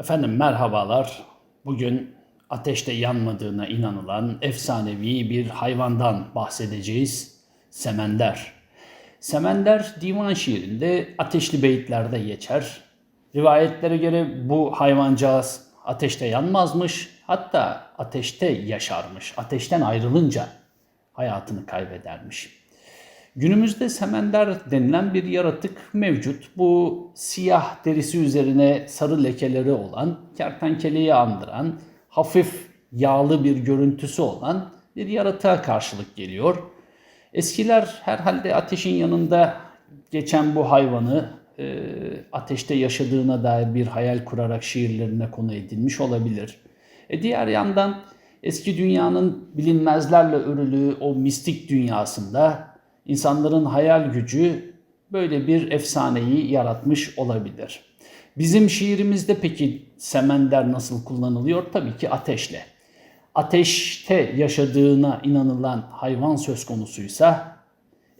Efendim merhabalar. Bugün ateşte yanmadığına inanılan efsanevi bir hayvandan bahsedeceğiz. Semender. Semender divan şiirinde ateşli beyitlerde geçer. Rivayetlere göre bu hayvancağız ateşte yanmazmış, hatta ateşte yaşarmış. Ateşten ayrılınca hayatını kaybedermiş. Günümüzde semender denilen bir yaratık mevcut. Bu siyah derisi üzerine sarı lekeleri olan, kertenkeleyi andıran, hafif yağlı bir görüntüsü olan bir yaratığa karşılık geliyor. Eskiler herhalde ateşin yanında geçen bu hayvanı e, ateşte yaşadığına dair bir hayal kurarak şiirlerine konu edilmiş olabilir. E diğer yandan eski dünyanın bilinmezlerle örülü o mistik dünyasında insanların hayal gücü böyle bir efsaneyi yaratmış olabilir. Bizim şiirimizde peki semender nasıl kullanılıyor? Tabii ki ateşle. Ateşte yaşadığına inanılan hayvan söz konusuysa,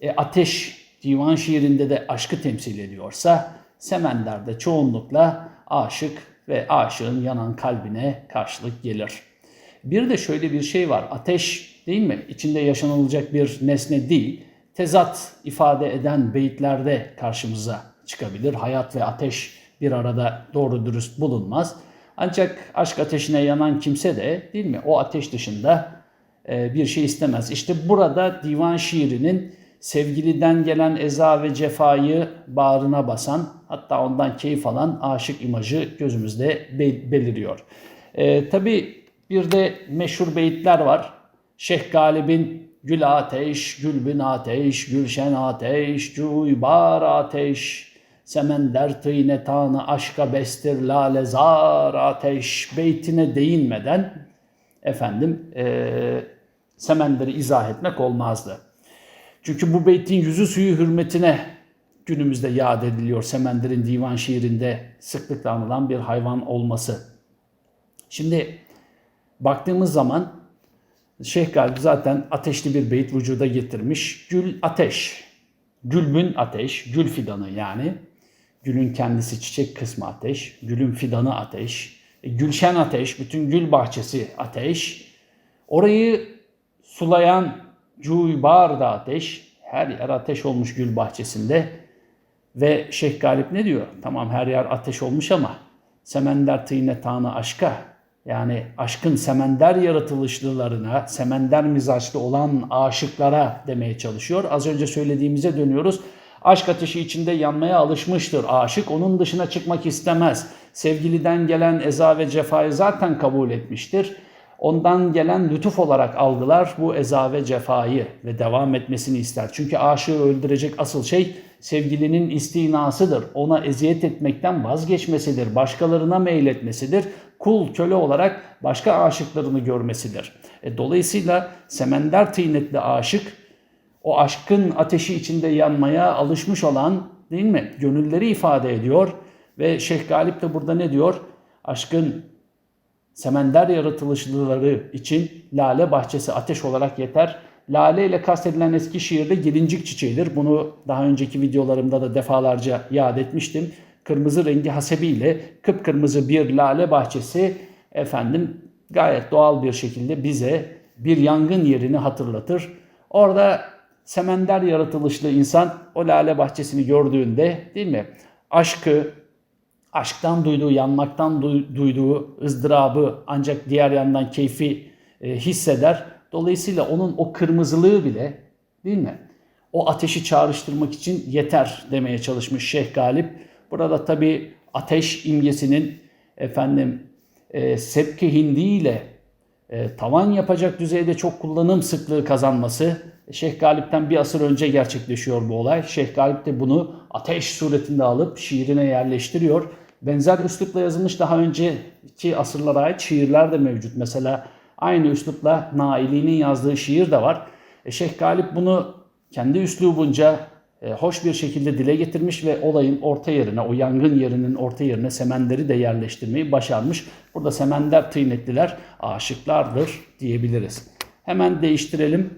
e, ateş divan şiirinde de aşkı temsil ediyorsa, semender de çoğunlukla aşık ve aşığın yanan kalbine karşılık gelir. Bir de şöyle bir şey var. Ateş değil mi? İçinde yaşanılacak bir nesne değil tezat ifade eden beyitlerde karşımıza çıkabilir. Hayat ve ateş bir arada doğru dürüst bulunmaz. Ancak aşk ateşine yanan kimse de değil mi o ateş dışında e, bir şey istemez. İşte burada divan şiirinin sevgiliden gelen eza ve cefayı bağrına basan hatta ondan keyif alan aşık imajı gözümüzde beliriyor. E, Tabi bir de meşhur beyitler var. Şeyh Galip'in Gül ateş, gülbin ateş, gülşen ateş, cuybar ateş, semender tıynetanı aşka bestir lale zar ateş beytine değinmeden efendim e, semenderi izah etmek olmazdı. Çünkü bu beytin yüzü suyu hürmetine günümüzde yad ediliyor Semender'in divan şiirinde sıklıkla anılan bir hayvan olması. Şimdi baktığımız zaman Şeyh Galip zaten ateşli bir beyit vücuda getirmiş. Gül ateş. Gülbün ateş. Gül fidanı yani. Gülün kendisi çiçek kısmı ateş. Gülün fidanı ateş. E, gülşen ateş. Bütün gül bahçesi ateş. Orayı sulayan cuybar da ateş. Her yer ateş olmuş gül bahçesinde. Ve Şeyh Galip ne diyor? Tamam her yer ateş olmuş ama semender tıyne tanı aşka yani aşkın semender yaratılışlılarına, semender mizaçlı olan aşıklara demeye çalışıyor. Az önce söylediğimize dönüyoruz. Aşk ateşi içinde yanmaya alışmıştır. Aşık onun dışına çıkmak istemez. Sevgiliden gelen eza ve cefayı zaten kabul etmiştir. Ondan gelen lütuf olarak algılar bu eza ve cefayı ve devam etmesini ister. Çünkü aşığı öldürecek asıl şey sevgilinin istinasıdır. Ona eziyet etmekten vazgeçmesidir. Başkalarına meyletmesidir kul köle olarak başka aşıklarını görmesidir. E, dolayısıyla semender tıynetli aşık o aşkın ateşi içinde yanmaya alışmış olan değil mi? Gönülleri ifade ediyor ve Şeyh Galip de burada ne diyor? Aşkın semender yaratılışları için lale bahçesi ateş olarak yeter. Lale ile kastedilen eski şiirde gelincik çiçeğidir. Bunu daha önceki videolarımda da defalarca yad etmiştim kırmızı rengi hasebiyle kıpkırmızı bir lale bahçesi efendim gayet doğal bir şekilde bize bir yangın yerini hatırlatır. Orada semender yaratılışlı insan o lale bahçesini gördüğünde değil mi? Aşkı, aşktan duyduğu, yanmaktan duyduğu ızdırabı ancak diğer yandan keyfi e, hisseder. Dolayısıyla onun o kırmızılığı bile değil mi? O ateşi çağrıştırmak için yeter demeye çalışmış Şeyh Galip. Burada tabi ateş imgesinin efendim e, sepki hindi ile e, tavan yapacak düzeyde çok kullanım sıklığı kazanması Şeyh Galip'ten bir asır önce gerçekleşiyor bu olay. Şeyh Galip de bunu ateş suretinde alıp şiirine yerleştiriyor. Benzer üslupla yazılmış daha önceki asırlara ait şiirler de mevcut. Mesela aynı üslupla Naili'nin yazdığı şiir de var. E, Şeyh Galip bunu kendi üslubunca hoş bir şekilde dile getirmiş ve olayın orta yerine, o yangın yerinin orta yerine semenderi de yerleştirmeyi başarmış. Burada semender tıynetliler aşıklardır diyebiliriz. Hemen değiştirelim.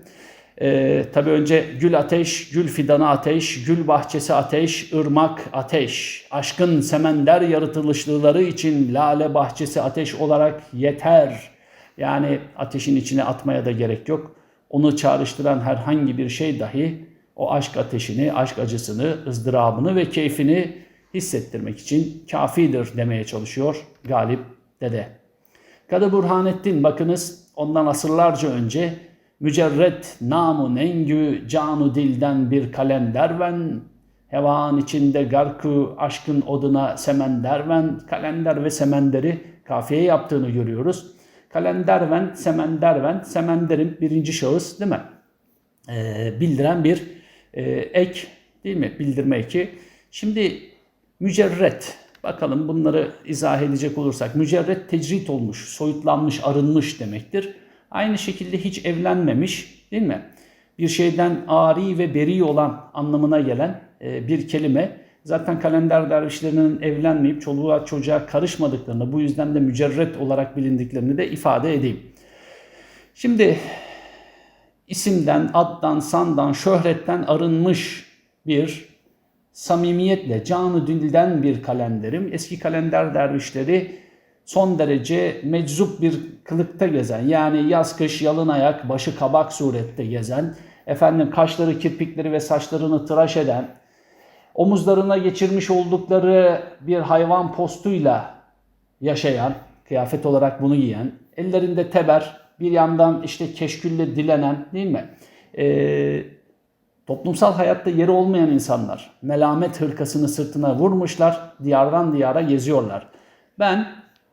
Ee, tabii önce gül ateş, gül fidanı ateş, gül bahçesi ateş, ırmak ateş. Aşkın semender yaratılışlıları için lale bahçesi ateş olarak yeter. Yani ateşin içine atmaya da gerek yok. Onu çağrıştıran herhangi bir şey dahi o aşk ateşini, aşk acısını, ızdırabını ve keyfini hissettirmek için kafidir demeye çalışıyor Galip Dede. Kadı Burhanettin bakınız ondan asırlarca önce mücerret namu nengü canu dilden bir kalem derven hevan içinde garku aşkın oduna semenderven kalender ve semenderi kafiye yaptığını görüyoruz. Kalenderven, semenderven, semenderin birinci şahıs değil mi? Ee, bildiren bir e, ek değil mi? Bildirme eki. Şimdi mücerret. Bakalım bunları izah edecek olursak. Mücerret tecrit olmuş, soyutlanmış, arınmış demektir. Aynı şekilde hiç evlenmemiş değil mi? Bir şeyden ari ve beri olan anlamına gelen e, bir kelime. Zaten kalender dervişlerinin evlenmeyip çoluğa çocuğa karışmadıklarını, bu yüzden de mücerret olarak bilindiklerini de ifade edeyim. Şimdi isimden, addan, sandan, şöhretten arınmış bir samimiyetle, canı dilden bir kalenderim. Eski kalender dervişleri son derece meczup bir kılıkta gezen, yani yaz kış yalın ayak, başı kabak surette gezen, efendim kaşları, kirpikleri ve saçlarını tıraş eden, omuzlarına geçirmiş oldukları bir hayvan postuyla yaşayan, kıyafet olarak bunu giyen, ellerinde teber, bir yandan işte keşkülle dilenen değil mi? Ee, toplumsal hayatta yeri olmayan insanlar melamet hırkasını sırtına vurmuşlar, diyardan diyara geziyorlar. Ben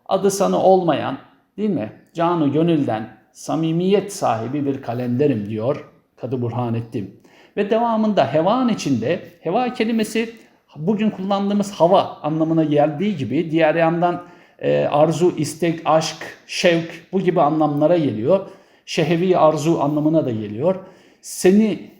adı sanı olmayan değil mi? Canı gönülden samimiyet sahibi bir kalenderim diyor Kadı Burhanettin. Ve devamında hevan içinde, heva kelimesi bugün kullandığımız hava anlamına geldiği gibi diğer yandan e, arzu, istek, aşk, şevk bu gibi anlamlara geliyor. Şehevi arzu anlamına da geliyor. Seni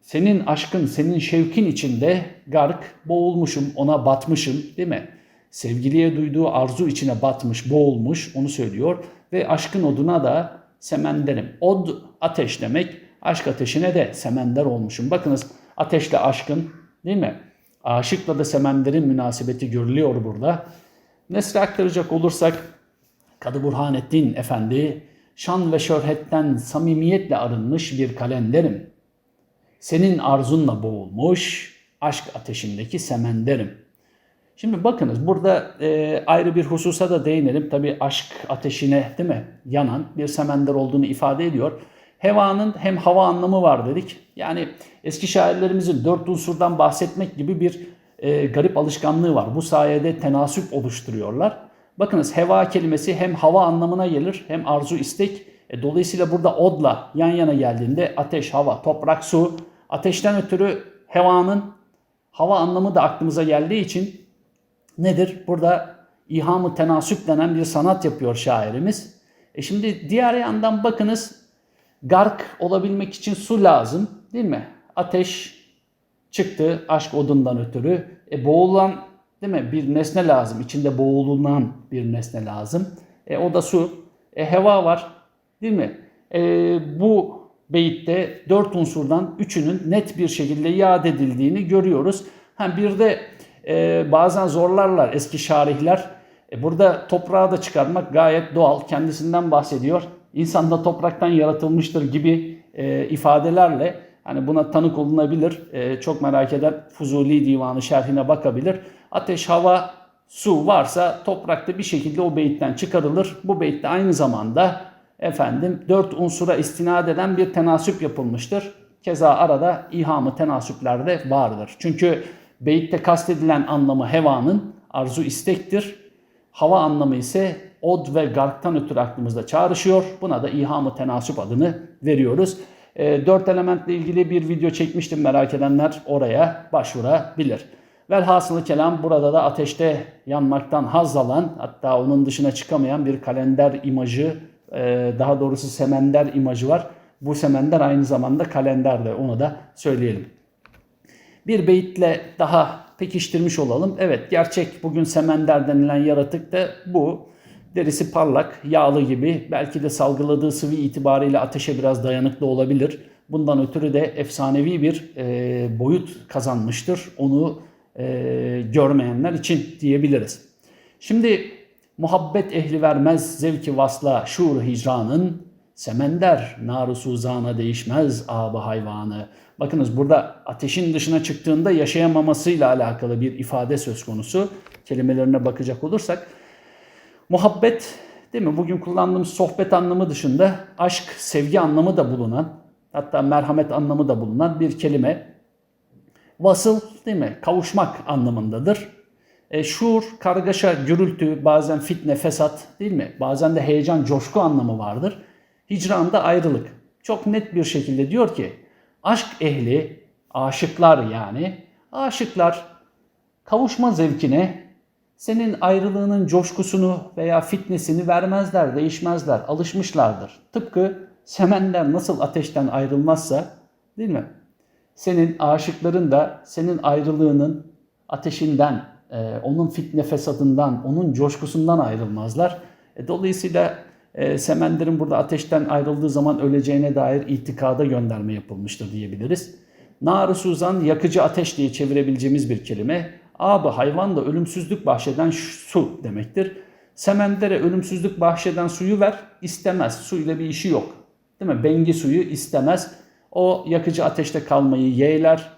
senin aşkın, senin şevkin içinde gark boğulmuşum, ona batmışım değil mi? Sevgiliye duyduğu arzu içine batmış, boğulmuş onu söylüyor. Ve aşkın oduna da semenderim. Od ateş demek. Aşk ateşine de semender olmuşum. Bakınız ateşle aşkın değil mi? Aşıkla da semenderin münasebeti görülüyor burada. Nesli aktaracak olursak Kadı Burhanettin Efendi şan ve şöhretten samimiyetle arınmış bir kalenderim. Senin arzunla boğulmuş aşk ateşindeki semenderim. Şimdi bakınız burada e, ayrı bir hususa da değinelim. Tabi aşk ateşine değil mi yanan bir semender olduğunu ifade ediyor. Hevanın hem hava anlamı var dedik. Yani eski şairlerimizin dört unsurdan bahsetmek gibi bir e, garip alışkanlığı var. Bu sayede tenasüp oluşturuyorlar. Bakınız heva kelimesi hem hava anlamına gelir hem arzu istek. E, dolayısıyla burada odla yan yana geldiğinde ateş, hava, toprak, su. Ateşten ötürü hevanın hava anlamı da aklımıza geldiği için nedir? Burada İhamı tenasüp denen bir sanat yapıyor şairimiz. E şimdi diğer yandan bakınız gark olabilmek için su lazım değil mi? Ateş çıktı aşk odundan ötürü. E boğulan değil mi? Bir nesne lazım. İçinde boğulunan bir nesne lazım. E o da su. E heva var değil mi? E, bu beyitte dört unsurdan üçünün net bir şekilde yad edildiğini görüyoruz. Ha bir de e, bazen zorlarlar eski şarihler. E, burada toprağı da çıkarmak gayet doğal. Kendisinden bahsediyor. İnsan da topraktan yaratılmıştır gibi e, ifadelerle hani buna tanık olunabilir. E, çok merak eden Fuzuli Divanı şerhine bakabilir. Ateş, hava, su varsa toprakta bir şekilde o beyitten çıkarılır. Bu beytte aynı zamanda efendim dört unsura istinad eden bir tenasüp yapılmıştır. Keza arada ihamı tenasüpler de vardır. Çünkü beyitte kastedilen anlamı hevanın arzu istektir. Hava anlamı ise od ve garktan ötürü aklımızda çağrışıyor. Buna da ihamı tenasüp adını veriyoruz. E, dört elementle ilgili bir video çekmiştim merak edenler oraya başvurabilir. Velhasılı kelam burada da ateşte yanmaktan haz alan hatta onun dışına çıkamayan bir kalender imajı e, daha doğrusu semender imajı var. Bu semender aynı zamanda kalender de onu da söyleyelim. Bir beyitle daha pekiştirmiş olalım. Evet gerçek bugün semender denilen yaratık da bu. Derisi parlak, yağlı gibi belki de salgıladığı sıvı itibariyle ateşe biraz dayanıklı olabilir. Bundan ötürü de efsanevi bir e, boyut kazanmıştır. Onu e, görmeyenler için diyebiliriz. Şimdi muhabbet ehli vermez zevki vasla şuur hicranın semender nar suzana değişmez abı hayvanı. Bakınız burada ateşin dışına çıktığında yaşayamamasıyla alakalı bir ifade söz konusu. Kelimelerine bakacak olursak muhabbet değil mi? Bugün kullandığımız sohbet anlamı dışında aşk, sevgi anlamı da bulunan hatta merhamet anlamı da bulunan bir kelime. Vasıl değil mi? Kavuşmak anlamındadır. E, şuur, kargaşa, gürültü, bazen fitne, fesat değil mi? Bazen de heyecan, coşku anlamı vardır. Hicranda ayrılık. Çok net bir şekilde diyor ki aşk ehli, aşıklar yani, aşıklar kavuşma zevkine senin ayrılığının coşkusunu veya fitnesini vermezler, değişmezler, alışmışlardır. Tıpkı semender nasıl ateşten ayrılmazsa değil mi? Senin aşıkların da senin ayrılığının ateşinden, e, onun fitne fesadından, onun coşkusundan ayrılmazlar. E, dolayısıyla e, Semender'in burada ateşten ayrıldığı zaman öleceğine dair itikada gönderme yapılmıştır diyebiliriz. Nar-ı Suzan yakıcı ateş diye çevirebileceğimiz bir kelime. Abi hayvan da ölümsüzlük bahşeden su demektir. Semender'e ölümsüzlük bahşeden suyu ver, istemez. Suyla bir işi yok. Değil mi? Bengi suyu istemez. O yakıcı ateşte kalmayı yeğler.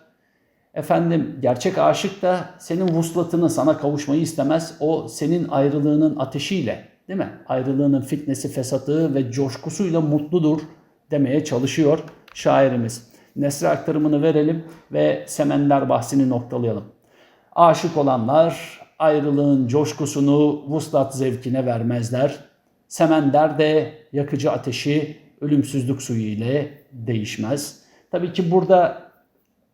Efendim gerçek aşık da senin vuslatını sana kavuşmayı istemez. O senin ayrılığının ateşiyle değil mi? Ayrılığının fitnesi, fesatı ve coşkusuyla mutludur demeye çalışıyor şairimiz. Nesre aktarımını verelim ve Semender bahsini noktalayalım. Aşık olanlar ayrılığın coşkusunu vuslat zevkine vermezler. Semender de yakıcı ateşi ölümsüzlük suyu ile değişmez. Tabii ki burada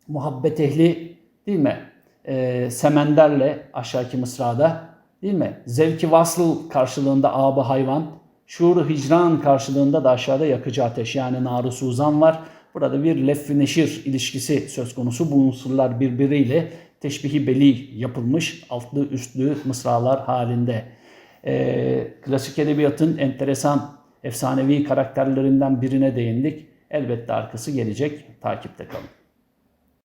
muhabbet ehli değil mi? E, semenderle aşağıki mısrada değil mi? Zevki vasıl karşılığında abı hayvan, şuuru hicran karşılığında da aşağıda yakıcı ateş yani narı suzan var. Burada bir lef neşir ilişkisi söz konusu. Bu unsurlar birbiriyle teşbihi beli yapılmış altlı üstlü mısralar halinde. E, klasik edebiyatın enteresan efsanevi karakterlerinden birine değindik. Elbette arkası gelecek. Takipte kalın.